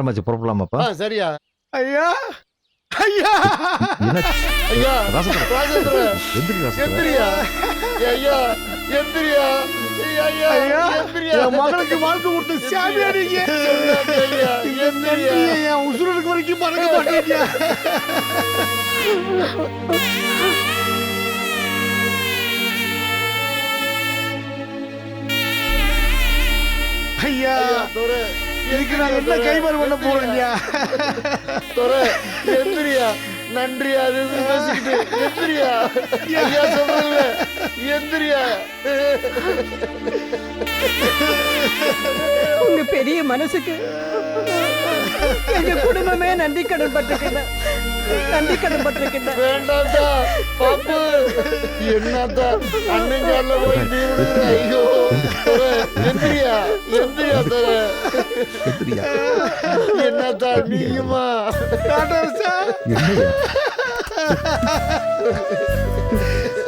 நேரமாச்சு புறப்படலாமாப்பா ஆ சரியா. ஐயா! எந்திரி எந்திரியா? எந்திரியா? மகளுக்கு வாழ்க்கை சாமியா நீங்க? என் வரைக்கும் மறக்க மாட்டேங்க. ஐயா! ஐயா துரை இதுக்கு நான் என்ன கைமாறு பண்ண போறேங்க துரை எந்திரியா நன்றியா? அது பேசிக்கிட்டு எந்திரியா ஐயா சொல்றதுல எந்திரியா உங்க பெரிய மனசுக்கு எங்க குடும்பமே நன்றி கடன் பட்டிருக்கின்ற நன்றி கடன் பட்டிருக்கின்ற வேண்டாம்டா பாப்பு. என்னடா அண்ணங்கால போய் நீ விடுற ஐயோ. துரை, எந்திரியா எந்திரியா துரை எந்திரியா என்னடா நீயுமா? காட்டரசா? என்னையா?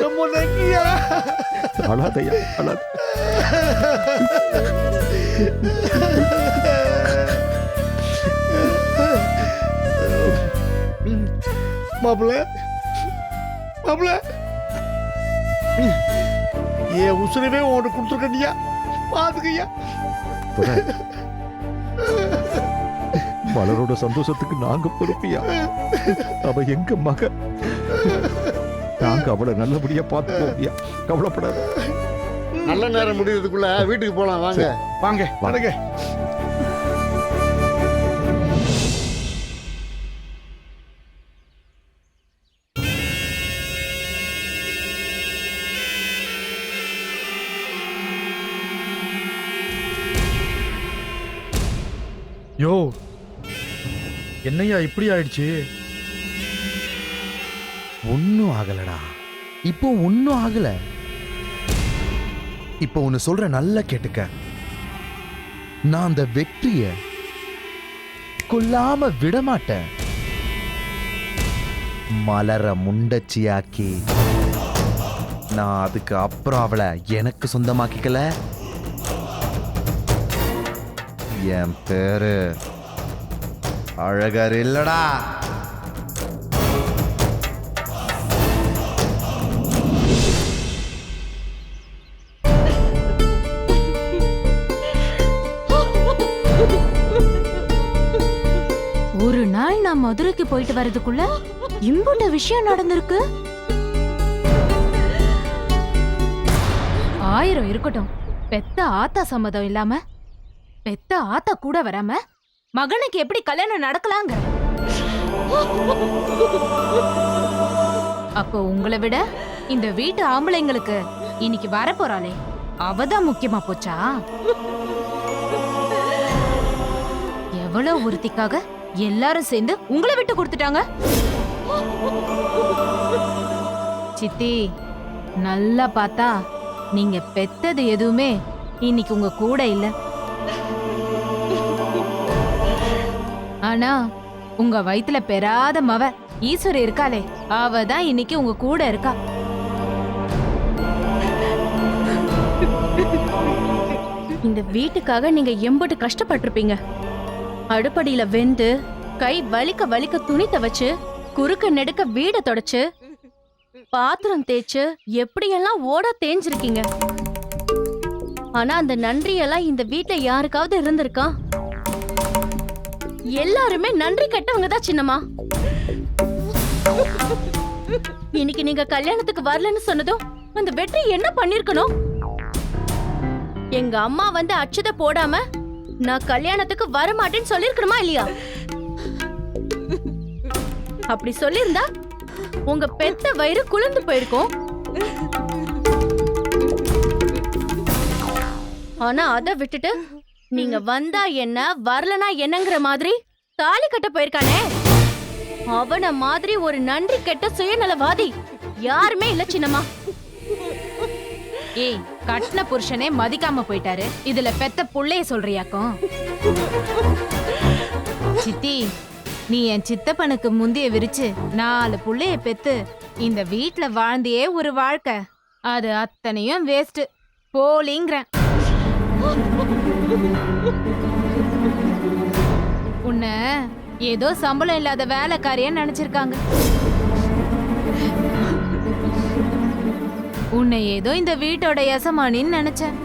ரொம்ப நன்றியா அழாதையா அழாத. மாப்பிள்ள. மாப்பிள்ள. என் உசுரவே உன்கிட்ட கொடுத்துருக்கண்டியா பாத்துக்கையா. மலரோட சந்தோஷத்துக்கு நாங்க பொறுப்பியா அவ எங்க மக? நாங்க அவளை நல்லபடியா பார்த்துப்போம் கவலைப்படாத. நல்ல நேரம் முடியறதுக்குள்ள வீட்டுக்கு போலாம். வாங்க. வாங்க. வாங்க. யோ என்னையா இப்படி ஆயிடுச்சு? ஒன்னும் ஆகலடா. இப்போ ஒன்னும் ஆகல. இப்போ ஒன்னு சொல்ற நல்லா கேட்டுக்க. நான் அந்த வெற்றிய கொல்லாம விட மாட்டேன் மலர முண்டச்சியாக்கி. நான் அதுக்கு அப்புறம் அவளை எனக்கு சொந்தமாக்கிக்கல. என் பேரு? அழகர் இல்லடா. ஒரு நாள் நான் மதுரைக்கு போயிட்டு வர்றதுக்குள்ள இம்புண்ட விஷயம் நடந்திருக்கு. ஆயிரம் இருக்கட்டும். பெத்த ஆத்தா சம்மதம் இல்லாம பெத்த ஆத்தா கூட வராம? மகனுக்கு எப்படி கல்யாணம் நடக்கலாங்க அப்போ உங்களை விட இந்த வீட்டு ஆம்பளைங்களுக்கு இன்னைக்கு வரப்போறாளே. அவதான் முக்கியமா போச்சா? எவ்வளவு ஒருத்திக்காக எல்லாரும் சேர்ந்து உங்களை விட்டு கொடுத்துட்டாங்க? சித்தி நல்லா பார்த்தா நீங்க பெத்தது எதுவுமே இன்னைக்கு உங்க கூட இல்லை. ஆனா உங்க வயித்துல பெறாத மவ ஈஸ்வரி இருக்காளே அவ தான் இன்னைக்கு உங்க கூட இருக்கா? இந்த வீட்டுக்காக நீங்க எம்பட்டு கஷ்டப்பட்டிருப்பீங்க. அடுப்படியில வெந்து கை வலிக்க வலிக்க துணி தவச்சு குறுக்க நெடுக்க வீடை தொடச்சு பாத்திரம் தேய்ச்சு எப்படியெல்லாம் ஓட தேஞ்சிருக்கீங்க? ஆனா அந்த நன்றியெல்லாம் இந்த வீட்டுல யாருக்காவது இருந்திருக்கா? எல்லாருமே நன்றி கெட்டவங்க தான் சின்னம்மா. இன்னைக்கு நீங்க கல்யாணத்துக்கு வரலன்னு சொன்னதும் அந்த வெற்றி என்ன பண்ணிருக்கணும்? எங்க அம்மா வந்து அச்சதை போடாம நான் கல்யாணத்துக்கு வர மாட்டேன்னு சொல்லிருக்கணுமா இல்லையா? அப்படி சொல்லிருந்தா உங்க பெத்த வயிறு குளிர்ந்து போயிருக்கும். ஆனா அதை விட்டுட்டு நீங்க வந்தா என்ன வரலனா என்னங்கிற மாதிரி தாலி கட்ட போயிருக்கானே. அவன மாதிரி ஒரு நன்றி கெட்ட சுயநலவாதி யாருமே இல்ல சின்னம்மா. ஏய் கட்டின புருஷனே மதிக்காம போயிட்டாரு. இதுல பெத்த புள்ளைய சொல்றியாக்கும்? சித்தி நீ என் சித்தப்பனுக்கு முந்திய விரிச்சு நாலு புள்ளைய பெத்து இந்த வீட்ல வாழ்ந்தியே ஒரு வாழ்க்கை. அது அத்தனையும் வேஸ்ட் போலிங்கிறேன். உன்னை ஏதோ சம்பளம் இல்லாத வேலைக்காரியன்னு நினைச்சிருக்காங்க. உன்னை ஏதோ இந்த வீட்டோட எசமானின்னு நினைச்சேன்.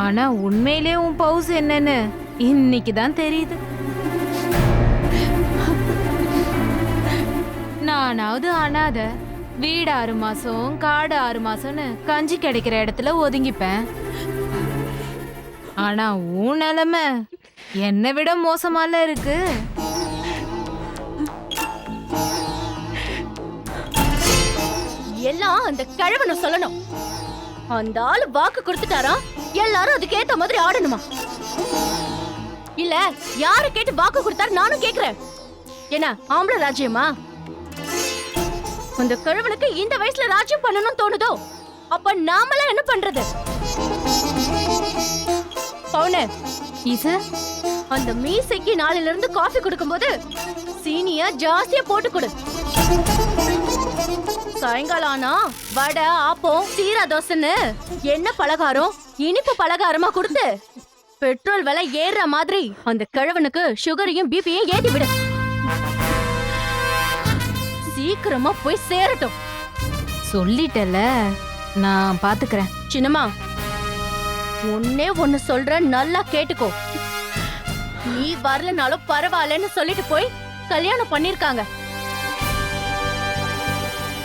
ஆனா உண்மையிலே உன் பவுஸ் என்னன்னு இன்னைக்கு தான் தெரியுது. நானாவது அனாத வீடு ஆறு மாசம் காடு ஆறு மாசம்னு கஞ்சி கிடைக்கிற இடத்துல ஒதுங்கிப்பேன். ஆனா உன் நிலைமை என்னை விட மோசமால இருக்கு. எல்லாம் அந்த கிழவனை சொல்லணும். அந்த ஆளு வாக்கு கொடுத்துட்டாரா? எல்லாரும் அதுக்கு ஏத்த மாதிரி ஆடணுமா? இல்ல யாரு கேட்டு வாக்கு கொடுத்தாரு நானும் கேக்குறேன். என்ன ஆம்பள ராஜ்யமா? அந்த கிழவனுக்கு இந்த வயசுல ராஜ்யம் பண்ணணும்னு தோணுதோ? அப்ப நாமெல்லாம் என்ன பண்றது? பவுனு இசு? அந்த மீசைக்கு நாளையில இருந்து காஃபி கொடுக்கும்போது சீனியா ஜாஸ்தியா போட்டு கொடு. சாயங்காலம் ஆனா வடை ஆப்பம் சீரா தோசைன்னு என்ன பலகாரம் இனிப்பு பலகாரமா கொடுத்து பெட்ரோல் விலை ஏறுற மாதிரி அந்த கிழவனுக்கு சுகரையும் பிபியும் ஏத்தி விடு. சீக்கிரமா போய் சேரட்டும். சொல்லிட்டல நான் பாத்துக்கிறேன். சின்னம்மா ஒன்னே ஒன்னு சொல்ற நல்லா கேட்டுக்கோ. நீ வரலனாலும் பரவாயில்லன்னு சொல்லிட்டு போய் கல்யாணம் பண்ணிருக்காங்க.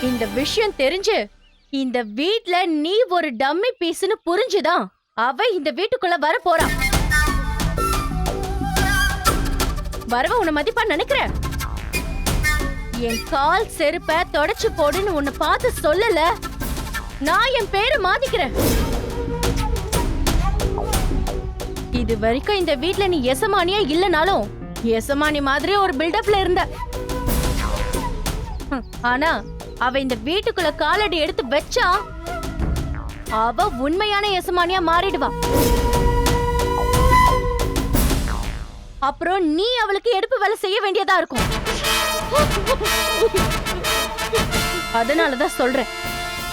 இந்த விஷயம் தெரிஞ்சு இந்த வீட்ல நீ ஒரு டம்மி பீஸ்னு புரிஞ்சுதான் அவ இந்த வீட்டுக்குள்ள வர போறா. வரவ உன்னை மதிப்பா நினைக்கிற? என் கால் செருப்ப தொடச்சு போடுன்னு உன்னை பார்த்து சொல்லல. நான் என் பேரை மாத்திக்கிறேன். இது வரைக்கும் இந்த வீட்ல நீ எசமானியா இல்லனாலும் எசமானி மாதிரி ஒரு பில்டப்ல இருந்த. ஆனா அவ இந்த வீட்டுக்குள்ள காலடி எடுத்து வச்சா அவ உண்மையான எசமானியா மாறிடுவா. அப்புறம் நீ அவளுக்கு எடுப்பு வேலை செய்ய வேண்டியதா இருக்கும். அதனாலதான் சொல்றேன்.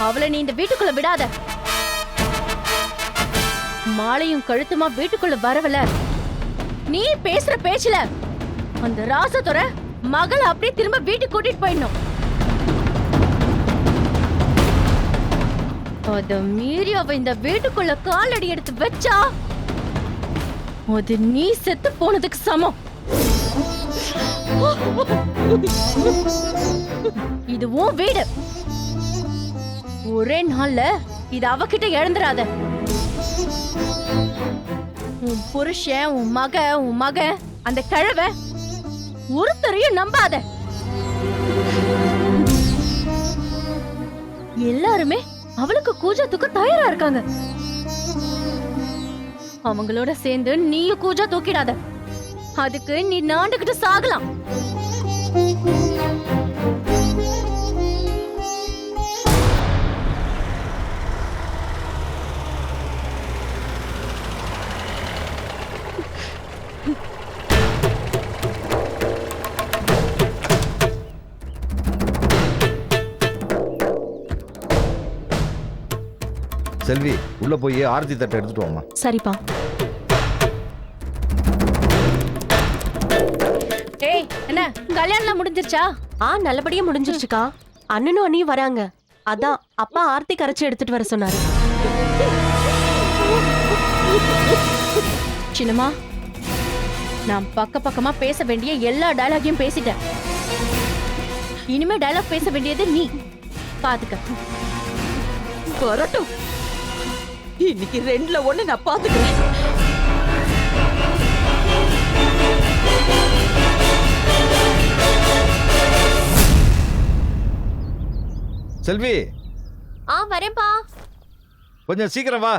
அவளை நீ இந்த வீட்டுக்குள்ள விடாத. மாலையும் கழுத்துமா வீட்டுக்குள்ள வரவல. நீ பேசுற பேச்சுல அந்த ராசத்துற மகளை அப்படியே திரும்ப வீட்டுக்கு கூட்டிட்டு போயிடணும். அத மீறி அவ இந்த வீட்டுக்குள்ள காலடி எடுத்து வச்சா அது நீ செத்து போனதுக்கு சமம். இது உன் வீடு. ஒரே நாள்ல இது அவகிட்ட இழந்துராத புருஷன் உன் மக உன் மக அந்த கிழவ ஒருத்தரையும் நம்பாத. எல்லாருமே அவளுக்கு கூஜா தயாரா இருக்காங்க. அவங்களோட சேர்ந்து நீயும் கூஜா தூக்கிடாத. அதுக்கு நீ நாண்டுகிட்டு சாகலாம். செல்வி உள்ள போய் ஆரத்தி தட்டை எடுத்துட்டு வாமா சரிப்பா. ஏய் என்ன? கல்யாணம் முடிஞ்சிருச்சா? ஆ நல்லபடியா முடிஞ்சிருச்சுக்கா. அண்ணனும் அண்ணியும் வராங்க. அதான் அப்பா ஆர்த்தி கரைச்சு எடுத்துட்டு வர சொன்னாரு. சின்னம்மா நான் பக்க பக்கமா பேச வேண்டிய எல்லா டயலாகையும் பேசிட்டேன். இனிமே டயலாக் பேச வேண்டியது நீ. பாத்துக்க. வரட்டும். இன்னைக்கு ரெண்டுல ஒண்ணு நான் பாத்துக்கிறேன் செல்வி. ஆ வரேன்பா கொஞ்சம் சீக்கிரம் வா.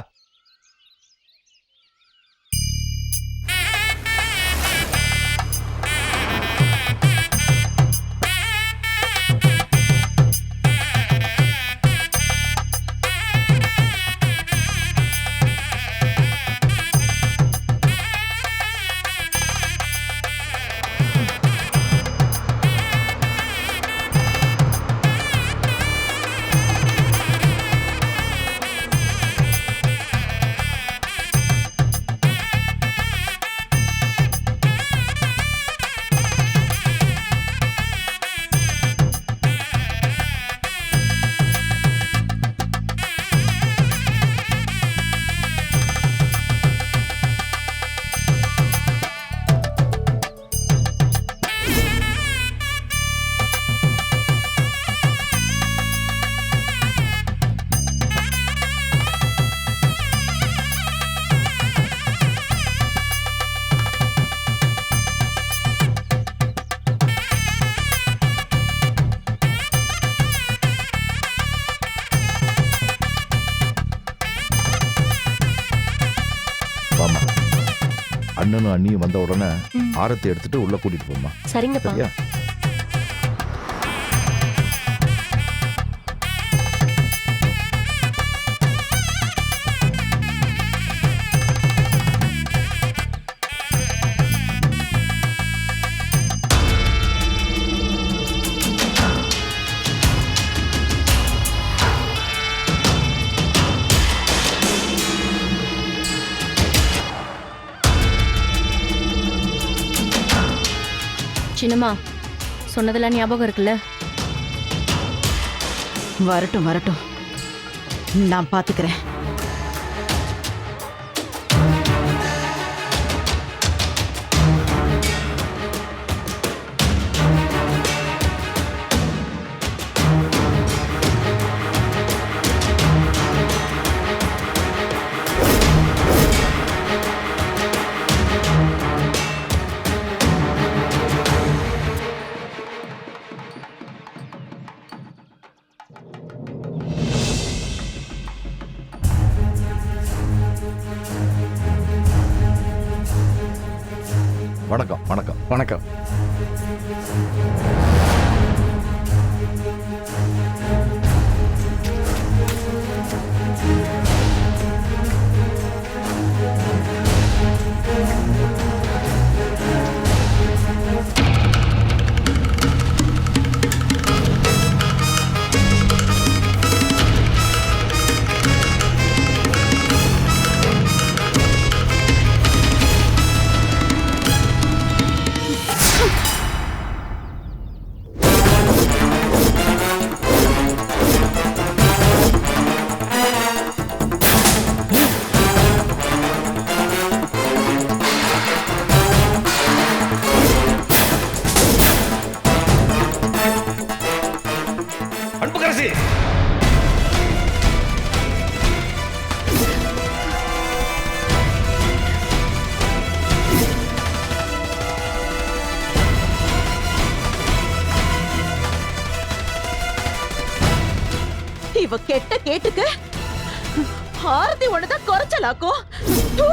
அண்ணனும் அண்ணியும் வந்த உடனே ஆரத்தி எடுத்துட்டு உள்ள கூட்டிட்டு போமா சரிங்கப்பா. சரியா சொன்னதெல்லாம் ஞாபகம் இருக்குல்ல? வரட்டும் வரட்டும். நான் பாத்துக்கிறேன். வணக்கம். வணக்கம். la ko tu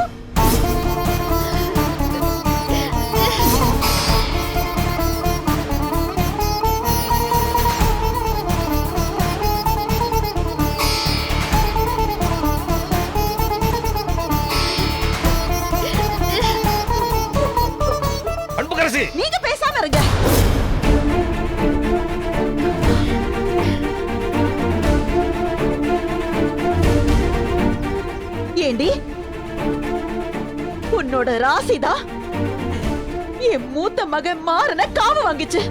Sita? என் மூத்த மகன் மாறன காவு வாங்கிச்சு.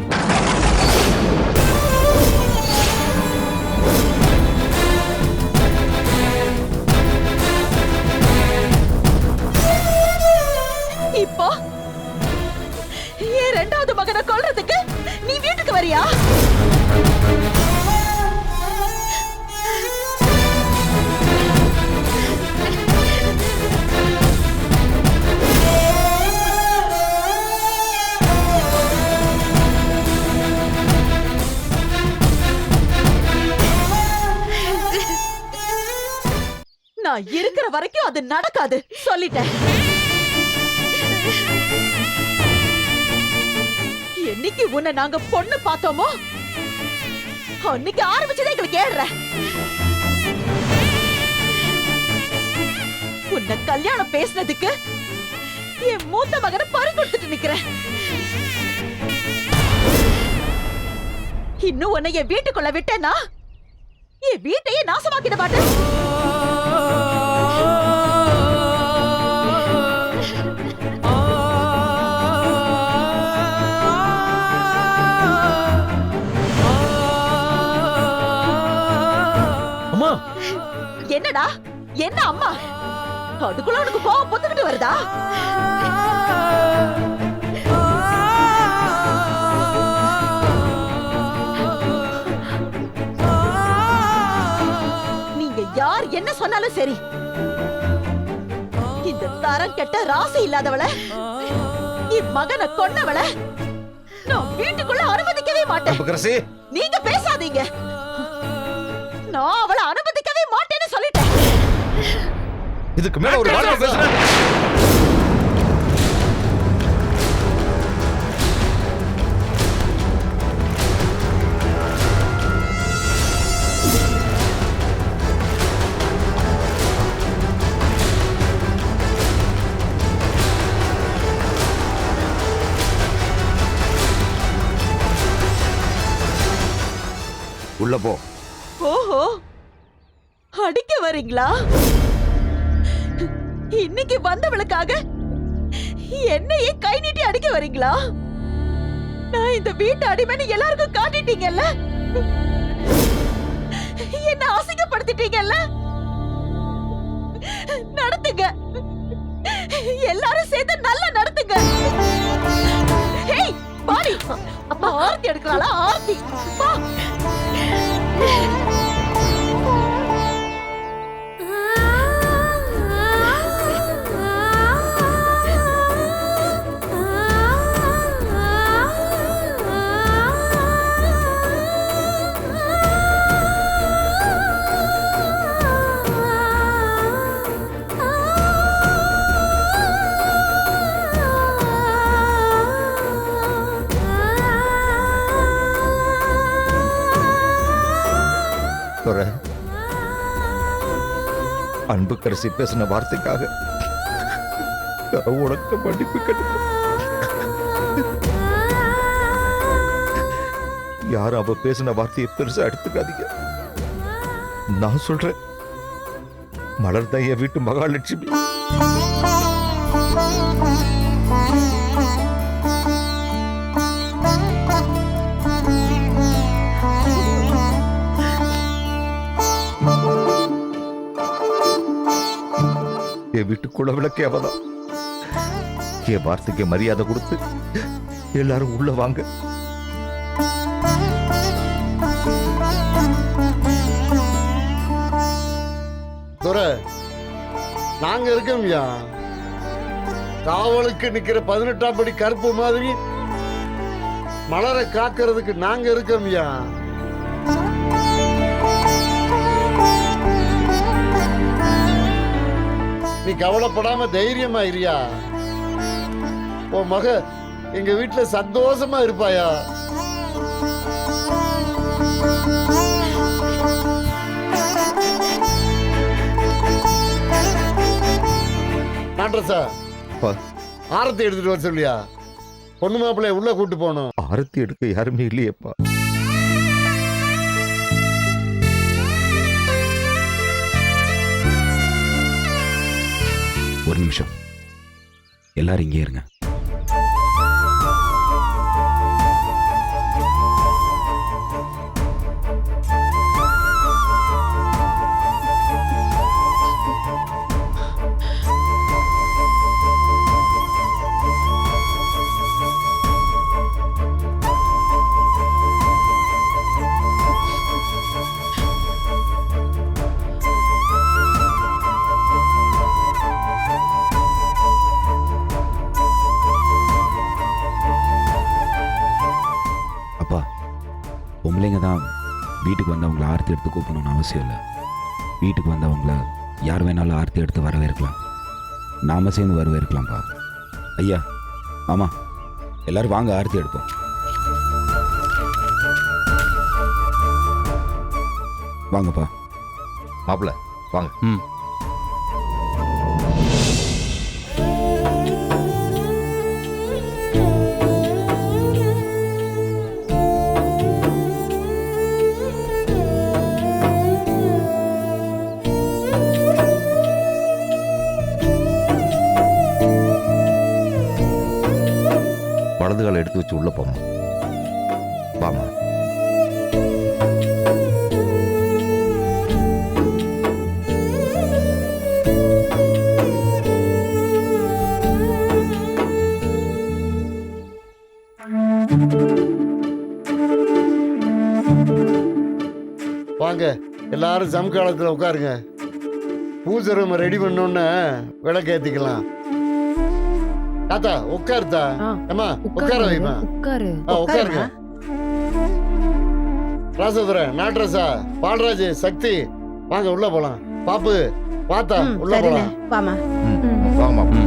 வரைக்கும் அது நடக்காது. சொல்லிட்டேன். என்னைக்கு உன்னை நாங்க பொண்ணு பார்த்தோமோ? அன்னைக்கு ஆரம்பிச்சதே எங்களுக்கு ஏழ்ற உன்னை கல்யாணம் பேசுனதுக்கு என் மூத்த மகனை பறி கொடுத்துட்டு நிக்கிறேன். இன்னும் உன்னை என் வீட்டுக்குள்ள விட்டேன்னா என் வீட்டையே நாசமாக்கிட மாட்டேன். என்ன அம்மா? அதுக்குள்ள உனக்கு கோவம் பொத்துக்கிட்டு வருதா? நீங்க யார் என்ன சொன்னாலும் சரி. இந்த தரம் கெட்ட ராசி இல்லாதவள என் மகனை கொன்னவள நான் வீட்டுக்குள்ள அனுமதிக்கவே மாட்டேன். நீங்க பேசாதீங்க. நான் அவளை சொல்லிட்டேன் இதுக்கு மேல ஒரு வார்த்தை பேசுறேன் உள்ள போ. ஓஹோ. அடிக்க வரீங்களா? இன்னைக்கு வந்தவளுக்காக என்னையே கை நீட்டி அடிக்க வரீங்களா? நான் இந்த வீட்டு அடிமைன்னு எல்லாருக்கும் காட்டிட்டீங்கல்ல? என்ன அசிங்கப்படுத்திட்டீங்கல்ல? நடத்துங்க. எல்லாரும் சேர்ந்து நல்லா நடத்துங்க. ஹேய் பாடி அப்பா. ஆர்த்தி எடுக்கலாம்ல ஆர்த்தி. அன்புக்கரசி பேசின வார்த்தைக்காக உனக்கு மன்னிப்பு கட்டு யார் அவ பேசின வார்த்தையை பெருசா எடுத்துக்காதீங்க. நான் சொல்றேன். மலர் தான் என் வீட்டு மகாலட்சுமி. என் வீட்டு குலவிளக்கே அவதான். என் வார்த்தைக்கு மரியாதை கொடுத்து எல்லாரும் உள்ள வாங்க. துரை நாங்க இருக்கோம்யா காவலுக்கு நிக்கிற பதினெட்டாம் படி கருப்பு மாதிரி மலரை காக்கிறதுக்கு நாங்க இருக்கோம்யா கவலைப்படாம தைரியமா இருயா. உன் மக எங்க வீட்டுல சந்தோஷமா இருப்பாயா? நாட்ரஸா. ஆரத்தி எடுத்துட்டு வர சொல்லியா? பொண்ணு மாப்பிள்ளைய உள்ள கூட்டு போகணும். ஆரத்தி எடுக்க யாருமே இல்லையேப்பா. ஒரு நிமிஷம். எல்லாரும் இங்கே இருங்க. கூப்பிடணும்னு அவசியம் இல்லை. வீட்டுக்கு வந்தவங்கள யார் வேணாலும் ஆர்த்தி எடுத்து வரவேற்கலாம். நாம சேர்ந்து வரவேற்கலாம்ப்பா. ஐயா மாமா எல்லாரும் வாங்க ஆர்த்தி எடுப்போம். வாங்கப்பா. மாப்பிள வாங்க. ம். எல்லாரும் சமகாலத்தில் உட்காருங்க. பூஜை ரூம் ரெடி பண்ணோன்னே விளக்கு ஏத்திக்கலாம். தாத்தா உட்காருத்தா. அம்மா உட்கார வைமா உட்காரு. உட்காருங்க. ராசதுரை நாட்ரஸா பால்ராஜ் சக்தி. வாங்க உள்ள போலாம். பாப்பு பாத்தா உள்ள போலாம். வாமா வாங்கம்மா